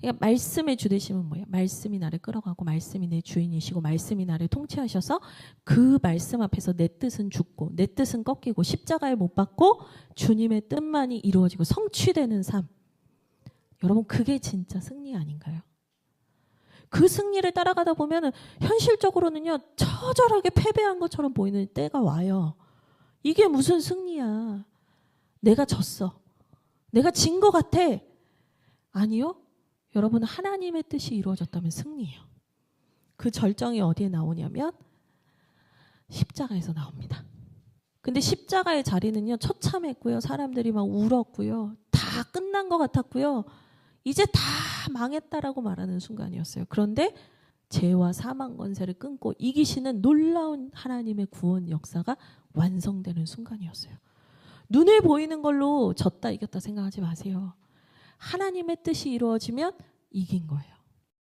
그러니까 말씀의 주되심은 뭐예요? 말씀이 나를 끌어가고 말씀이 내 주인이시고 말씀이 나를 통치하셔서 그 말씀 앞에서 내 뜻은 죽고 내 뜻은 꺾이고 십자가에 못 박고 주님의 뜻만이 이루어지고 성취되는 삶. 여러분 그게 진짜 승리 아닌가요? 그 승리를 따라가다 보면은 현실적으로는요 처절하게 패배한 것처럼 보이는 때가 와요. 이게 무슨 승리야? 내가 졌어. 내가 진 것 같아. 아니요. 여러분 하나님의 뜻이 이루어졌다면 승리예요. 그 절정이 어디에 나오냐면 십자가에서 나옵니다. 근데 십자가의 자리는요 처참했고요. 사람들이 막 울었고요. 다 끝난 것 같았고요. 이제 다 망했다라고 말하는 순간이었어요. 그런데 죄와 사망 권세를 끊고 이기시는 놀라운 하나님의 구원 역사가 완성되는 순간이었어요. 눈에 보이는 걸로 졌다 이겼다 생각하지 마세요. 하나님의 뜻이 이루어지면 이긴 거예요.